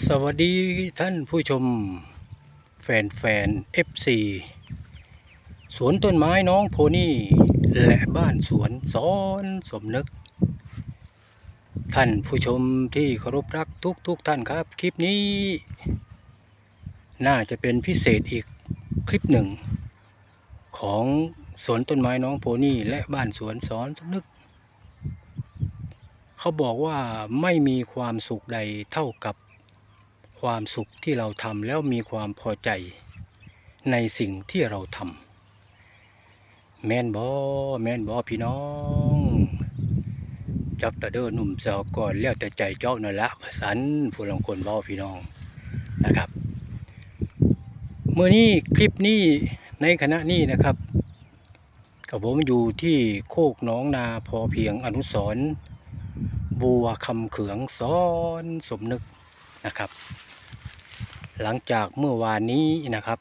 สวัสดีท่านผู้ชม แฟนแฟน FC สวนต้นไม้น้องโพนี่ และบ้านสวนสอนสมนึก ท่านผู้ชมที่เคารพรักทุกทุกๆท่านครับ คลิปนี้ น่าจะเป็นพิเศษอีกคลิปหนึ่ง ของสวนต้นไม้น้องโพนี่ และบ้านสวนสอนสมนึก เขาบอกว่าไม่มีความสุขใดเท่ากับ ความสุขที่เราทำแล้วมีความพอใจในสิ่งที่เราทำแม่นบอแม่นบอพี่น้องจักตะเดินหนุ่มสาวก่อนแล้วแต่ใจเจ้านั่นละสันผู้ลางคนบอพี่น้องนะครับเมื่อนี้คลิปนี้ในคณะนี้นะครับกับผมอยู่ที่โคกน้องนาพอเพียงอนุสรบัวคำเขืองซ้อนสมนึกนะครับ หลังจากเมื่อวานนี้นะครับ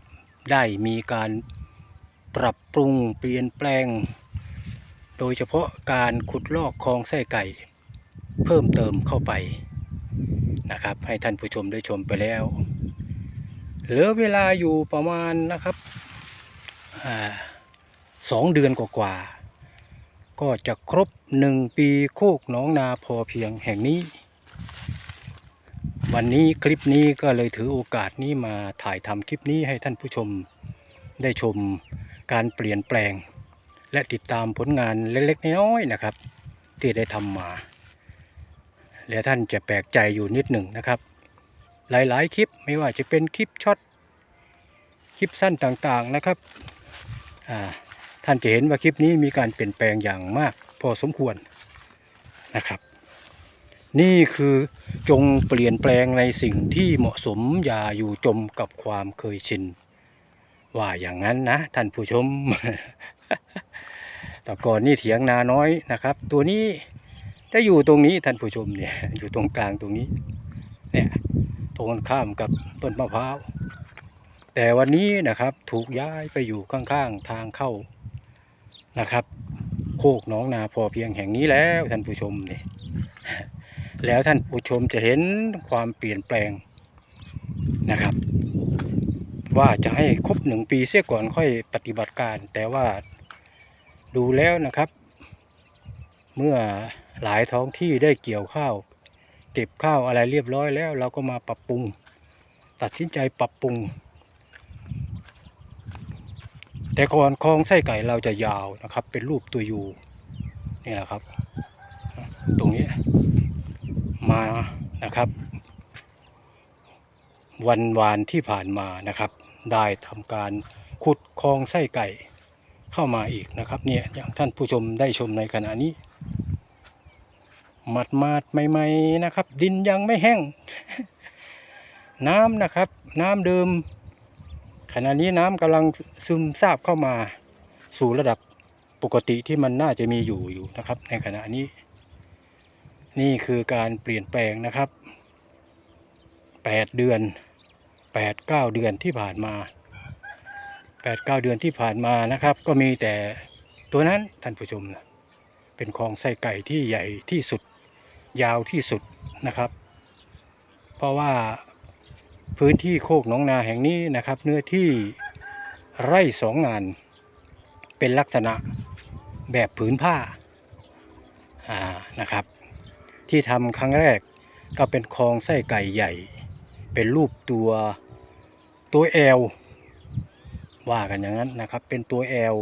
ได้มีการปรับปรุงเปลี่ยนแปลง โดยเฉพาะการขุดลอกคลองไส้ไก่ เพิ่มเติมเข้าไปนะครับ ให้ท่านผู้ชมได้ชมไปแล้ว เหลือเวลาอยู่ประมาณนะครับอสองเดือนกว่าๆก็จะครบหนึ่งปีโคกน้องนาพอเพียงแห่งนี้ วันนี้คลิปนี้ก็เลยถือโอกาสนี้มาถ่ายทำคลิปนี้ให้ท่านผู้ชมได้ชมการเปลี่ยนแปลง และติดตามผลงานเล็กๆน้อยๆนะครับ ที่ได้ทำมา และท่านจะแปลกใจอยู่นิดหนึ่งนะครับ หลายๆ คลิปไม่ว่าจะเป็นคลิปช็อตคลิปสั้นต่างๆนะครับท่านจะเห็นว่าคลิปนี้มีการเปลี่ยนแปลงอย่างมากพอสมควรนะครับ นี่คือจงเปลี่ยนแปลงในสิ่งที่เหมาะสมอย่าอยู่จมกับความเคยชิน ว่าอย่างนั้นนะ ท่านผู้ชม แต่ก่อนนี่เถียงนาน้อยนะครับ ตัวนี้จะอยู่ตรงนี้ท่านผู้ชมเนี่ย อยู่ตรงกลางตรงนี้ เนี่ยตรงข้ามกับต้นมะพร้าวแต่วันนี้นะครับถูกย้ายไปอยู่ข้างๆทางเข้านะครับ โคกน้องนาพอเพียงแห่งนี้แล้วท่านผู้ชมเนี่ย แล้วท่านผู้ชมจะเห็นความเปลี่ยนแปลงนะครับ ว่าจะให้ครบหนึ่งปีเสียก่อนค่อยปฏิบัติการ แต่ว่าดูแล้วนะครับ เมื่อหลายท้องที่ได้เกี่ยวข้าว เก็บข้าวอะไรเรียบร้อยแล้ว เราก็มาปรับปรุง ตัดสินใจปรับปรุง แต่ก่อนคลองไส้ไก่เราจะยาวนะครับ เป็นรูปตัวยูนี่แหละครับ ตรงนี้ มานะครับ วันวานที่ผ่านมานะครับ ได้ทำการขุดคลองไส้ไก่เข้ามาอีกนะครับเนี่ยอย่างท่านผู้ชมได้ชมในขณะนี้หมัดมาดๆใหม่ๆนะครับ ดินยังไม่แห้ง น้ำนะครับ น้ำเดิม ขณะนี้น้ำกำลังซึมซาบเข้ามาสู่ระดับปกติที่มันน่าจะมีอยู่อยู่นะครับ ในขณะนี้ นี่คือการเปลี่ยนแปลงนะครับ 8 เดือน 8 9 เดือนที่ผ่านมา 8 9 เดือนที่ผ่านมานะครับ ก็มีแต่ตัวนั้นท่านผู้ชมนะเป็นคลองไส้ไก่ที่ใหญ่ที่สุด ยาวที่สุดนะครับ เพราะว่าพื้นที่โคกหนองนาแห่งนี้นะครับ เนื้อที่ไร่สองงานเป็นลักษณะแบบผืนผ้าอ่านะครับ ที่ทำครั้งแรกก็เป็นคลองไส้ไก่ใหญ่ เป็นรูปตัวตัวแอลว่ากันอย่างนั้นนะครับ เป็นตัวแอล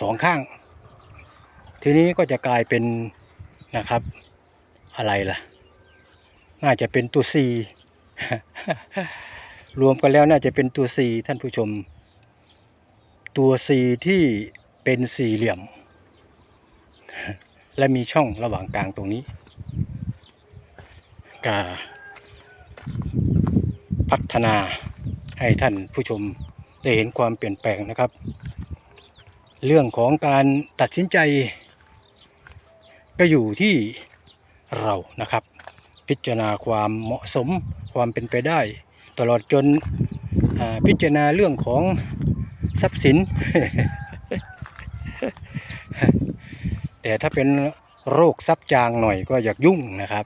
สองข้าง ทีนี้ก็จะกลายเป็นนะครับอะไรล่ะ น่าจะเป็นตัว C รวมกันแล้วน่าจะเป็นตัว C ท่านผู้ชม ตัว C ที่เป็นสี่เหลี่ยม และมีช่องระหว่างกลางตรงนี้กาพัฒนาให้ท่านผู้ชมได้เห็นความเปลี่ยนแปลงนะครับ เรื่องของการตัดสินใจ ก็อยู่ที่เรานะครับ พิจารณาความเหมาะสมความเป็นไปได้ ตลอดจนพิจารณาเรื่องของทรัพย์สิน แต่ถ้าเป็นโรคซับจางหน่อยก็อยากยุ่งนะครับ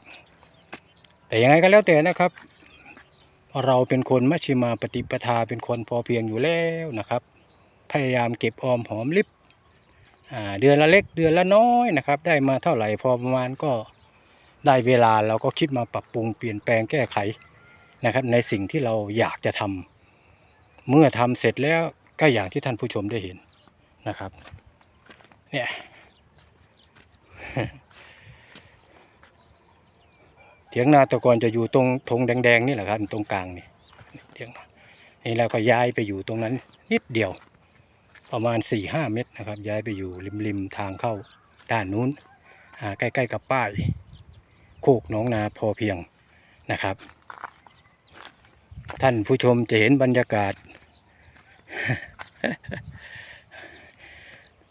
แต่ยังไงก็แล้วแต่นะครับ เราเป็นคนมัชชิมาปฏิปทาเป็นคนพอเพียงอยู่แล้วนะครับ พยายามเก็บออมหอมริบเดือนละเล็กเดือนละน้อยนะครับ ได้มาเท่าไหร่พอประมาณก็ได้เวลาเราก็คิดมาปรับปรุงเปลี่ยนแปลงแก้ไขนะครับ ในสิ่งที่เราอยากจะทำเมื่อทำเสร็จแล้วก็อย่างที่ท่านผู้ชมได้เห็นนะครับ เนี่ย เถียงนาตะกอนจะอยู่ตรงธงแดงๆนี่แหละครับตรงกลางนี่เถียงนานี่เราก็ย้ายไปอยู่ตรงนั้น นิดเดียว ประมาณ4ี่ห้าเมตรนะครับ ย้ายไปอยู่ริมๆทางเข้าด้านนู้นใกล้ๆกับป้ายโคกหน้องนาพอเพียงนะครับ ท่านผู้ชมจะเห็นบรรยากาศ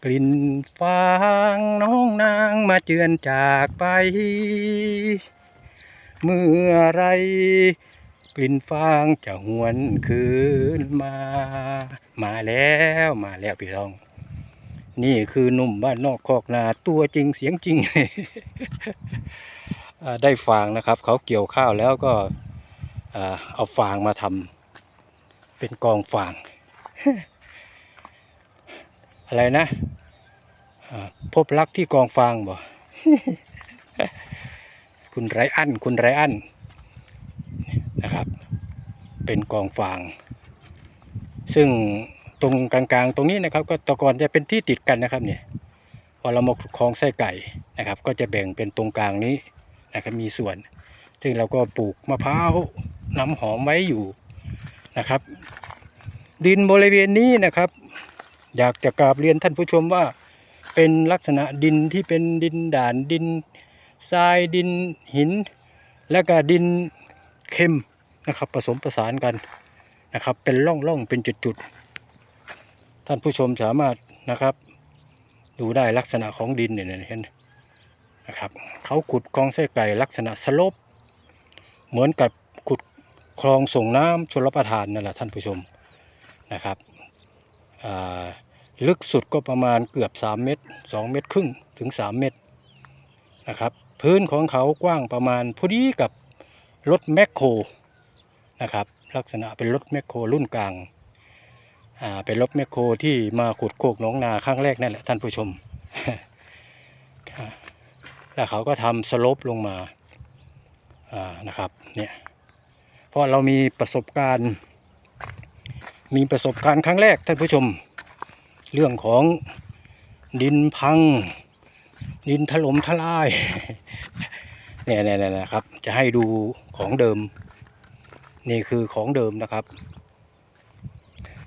กลิ่นฟางน้องนางมาเจือนจากไป เมื่อไร กลิ่นฟางจะหวนคืนมา มาแล้วมาแล้วพี่น้อง นี่คือหนุ่มบ้านนอกคอกนาตัวจริงเสียงจริง ได้ฟางนะครับ เขาเกี่ยวข้าวแล้วก็เอาฟางมาทำเป็นกองฟางอะไรนะ พบรักที่กองฟางบ่ คุณไรอันคุณไรอันนะครับ เป็นกองฟาง ซึ่งตรงกลางๆ ตรงนี้นะครับ ก็แตะกอนจะเป็นที่ติดกันนะครับเนี่ยพอเรามาคลองไส้ไก่นะครับ ก็จะแบ่งเป็นตรงกลางนี้นะครับมีส่วน ซึ่งเราก็ปลูกมะพร้าวน้ำหอมไว้อยู่นะครับ ดินบริเวณนี้นะครับ อยากจะกราบเรียนท่านผู้ชมว่า เป็นลักษณะดินที่เป็นดินด่านดินทรายดินหิน และก็ดินเค็มนะครับผสมประสานกันนะครับ เป็นร่องร่องเป็นจุดๆ ท่านผู้ชมสามารถนะครับ ดูได้ลักษณะของดินเนี่ยเห็นนะครับเขาขุดคลองไส้ไก่ลักษณะสลบเหมือนกับขุดคลองส่งน้ำชลประทานนั่นแหละท่านผู้ชมนะครับอ่า ลึกสุดก็ประมาณเกือบ 3 เมตร 2 เมตรครึ่งถึง 3 เมตรนะครับ พื้นของเขากว้างประมาณพอดีกับรถแมคโครนะครับ ลักษณะเป็นรถแมคโครรุ่นกลาง อ่า เป็นรถแมคโครที่มาขุดโคกหนองนาครั้งแรกนั่นแหละท่านผู้ชม แล้วเขาก็ทำสลปลงมา อ่า นะครับ เนี่ย เพราะเรามีประสบการณ์ มีประสบการณ์ครั้งแรกท่านผู้ชม เรื่องของดินพัง ดินถล่มทลายเนี่ยเนี่ยเนี่ยนะครับ จะให้ดูของเดิม นี่คือของเดิมนะครับ